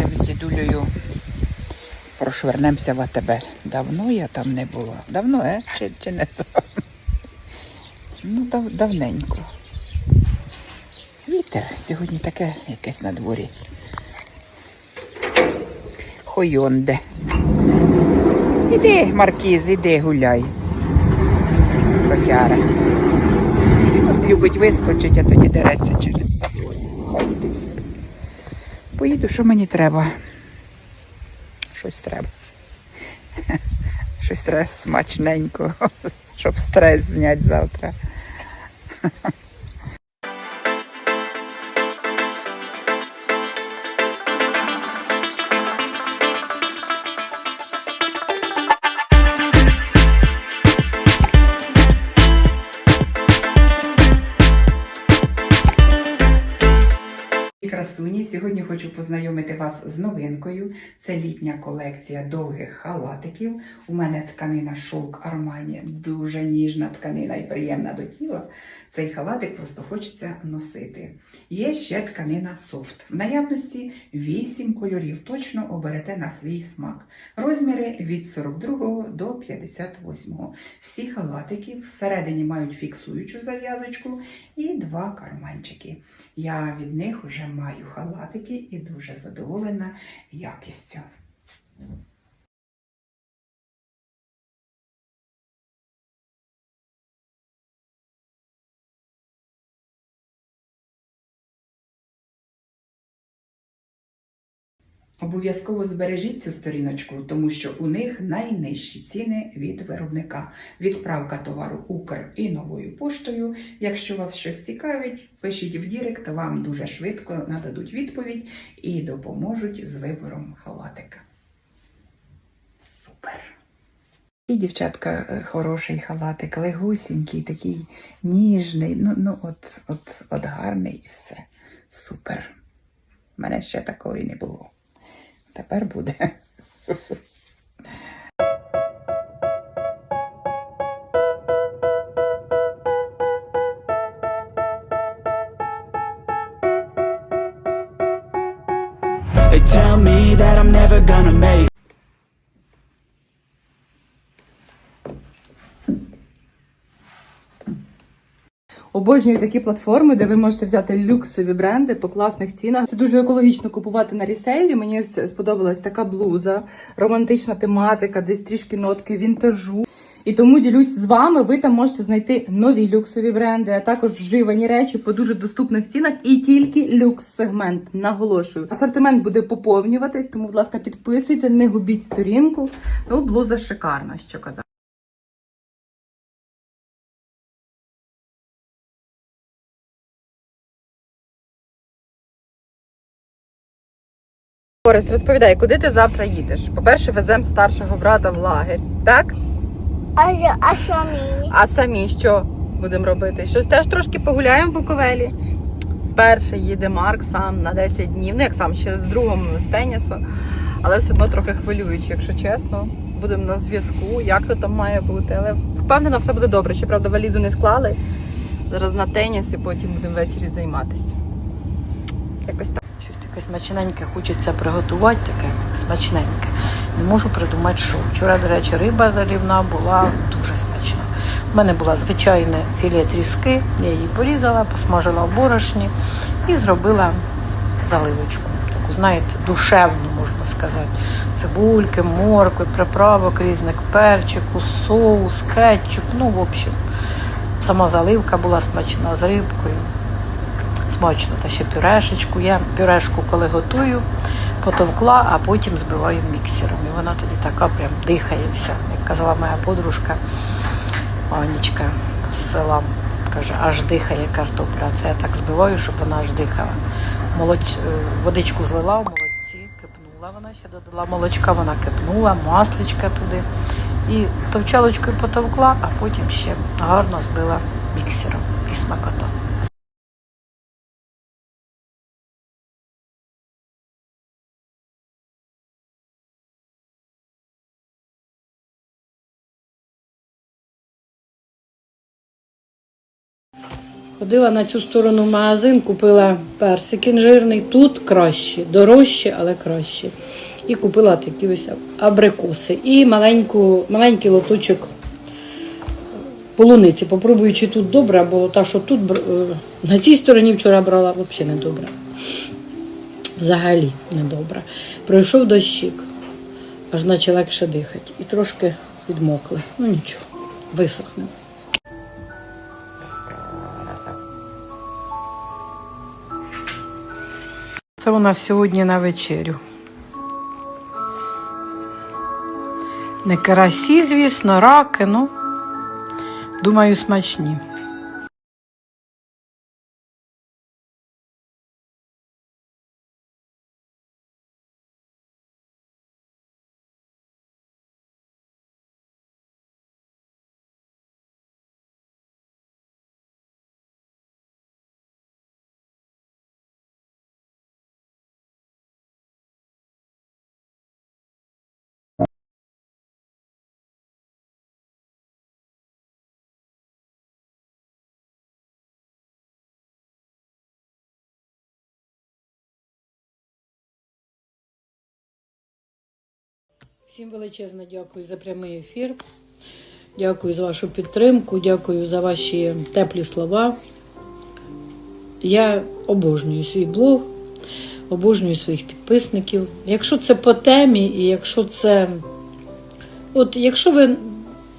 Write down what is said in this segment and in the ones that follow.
Їдемо з дідулею. Прошвернемося в АТБ. Давно я там не була. Давно, е? Чи, чи не? Ну, дав, давненько. Вітер сьогодні таке якесь на дворі. Хойонде. Іди, Маркіз, іди гуляй. Котяра. От любить вискочить, а тоді дереться через Поїду, що мені треба. Щось треба. Щось треба смачненько, щоб стрес зняти завтра. хочу познайомити вас з новинкою. Це літня колекція довгих халатиків. У мене тканина шовк Армані, дуже ніжна тканина і приємна до тіла. Цей халатик просто хочеться носити. Є ще тканина софт. В наявності 8 кольорів. Точно оберете на свій смак. Розміри від 42 до 58. Всі халатики всередині мають фіксуючу зав'язочку і два карманчики. Я від них вже маю халатики і дуже задоволена якістю. Обов'язково збережіть цю сторіночку, тому що у них найнижчі ціни від виробника. Відправка товару Укр і новою поштою. Якщо вас щось цікавить, пишіть в Дірект, вам дуже швидко нададуть відповідь і допоможуть з вибором халатика. Супер! І дівчатка хороший халатик, легусінький, такий ніжний. Ну, ну от, от, от гарний і все. Супер. У мене ще такої не було. Тепер буде. They tell me that I'm never gonna make Обожнюю такі платформи, де ви можете взяти люксові бренди по класних цінах. Це дуже екологічно купувати на ріселі. Мені сподобалась така блуза, романтична тематика, десь трішки нотки вінтажу. І тому ділюсь з вами. Ви там можете знайти нові люксові бренди, а також вживані речі по дуже доступних цінах і тільки люкс-сегмент. Наголошую. Асортимент буде поповнюватись, тому, будь ласка, підписуйте, не губіть сторінку. Ну, блуза шикарна, що казати. Орест, розповідай, куди ти завтра їдеш? По-перше, веземо старшого брата в лагерь, так? А, а мені? А самі що будемо робити? Щось теж трошки погуляємо в Буковелі. Вперше їде Марк сам на 10 днів. Ну як сам ще з другом з тенісу, але все одно трохи хвилююче, якщо чесно. Будемо на зв'язку, як то там має бути. Але впевнена, все буде добре. Ще правда, валізу не склали. Зараз на теніс і потім будемо ввечері займатися. Якось так. Таке смачненьке хочеться приготувати, таке смачненьке. Не можу придумати, що. Вчора, до речі, риба залівна була дуже смачна. У мене була звичайне філе тріски, я її порізала, посмажила в борошні і зробила заливочку. Таку, знаєте, душевну, можна сказати. Цибульки, моркви, приправок різних, перчику, соус, кетчуп. Ну, в общем, сама заливка була смачна з рибкою смачно. Та ще пюрешечку. Я пюрешку, коли готую, потовкла, а потім збиваю міксером. І вона тоді така прям дихає вся. Як казала моя подружка Анічка з села. Каже, аж дихає картопля. Це я так збиваю, щоб вона аж дихала. Молоч... е, Водичку злила в молодці, кипнула вона ще додала молочка, вона кипнула, масличка туди. І товчалочкою потовкла, а потім ще гарно збила міксером і смакота. Ходила на цю сторону в магазин, купила персик інжирний. Тут краще, дорожче, але краще. І купила такі ось абрикоси. І маленьку, маленький лоточок полуниці. Попробую, чи тут добре, бо та, що тут е, на цій стороні вчора брала, взагалі не добре. Взагалі не добре. Пройшов дощик, аж наче легше дихати. І трошки відмокли. Ну нічого, висохне. Це у нас сьогодні на вечерю. Не карасі, звісно, раки, ну, думаю, смачні. Всім величезне дякую за прямий ефір. Дякую за вашу підтримку, дякую за ваші теплі слова. Я обожнюю свій блог, обожнюю своїх підписників. Якщо це по темі, і якщо це. От якщо ви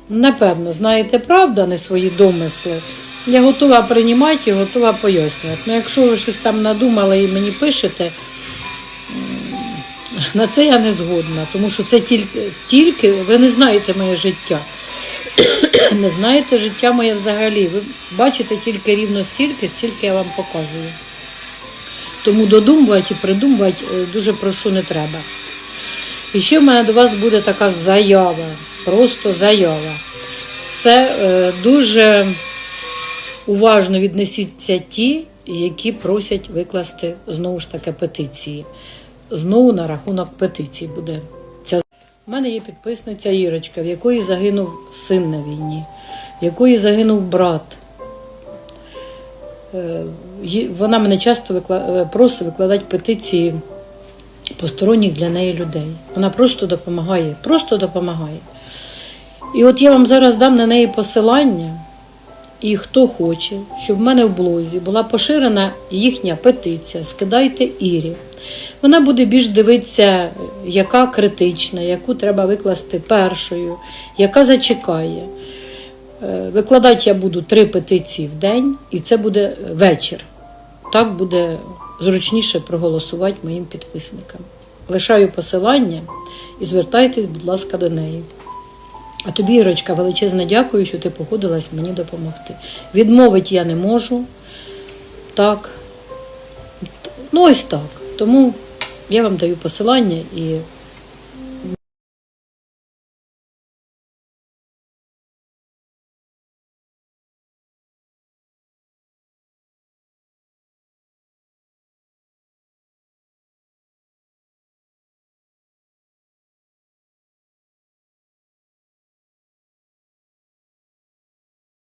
напевно знаєте правду, а не свої домисли, я готова приймати і готова пояснювати. Ну, якщо ви щось там надумали і мені пишете, на це я не згодна, тому що це тільки, тільки ви не знаєте моє життя. не знаєте життя моє взагалі. Ви бачите тільки рівно стільки, стільки я вам показую. Тому додумувати і придумувати е, дуже прошу не треба. І ще в мене до вас буде така заява, просто заява. Це е, дуже уважно віднесіться ті, які просять викласти знову ж таки петиції. Знову на рахунок петиції буде. Ця... У мене є підписниця Ірочка, в якої загинув син на війні, в якої загинув брат. Е, Вона мене часто е, просить викладати петиції посторонніх для неї людей. Вона просто допомагає, просто допомагає. І от я вам зараз дам на неї посилання. І хто хоче, щоб в мене в блозі була поширена їхня петиція, скидайте Ірі. Вона буде більш дивитися, яка критична, яку треба викласти першою, яка зачекає. Е, Викладати я буду три петиції в день, і це буде вечір. Так буде зручніше проголосувати моїм підписникам. Лишаю посилання і звертайтесь, будь ласка, до неї. А тобі, Ірочка, величезне дякую, що ти погодилась мені допомогти. Відмовити я не можу. Так. Ну, ось так. Тому я вам даю посилання і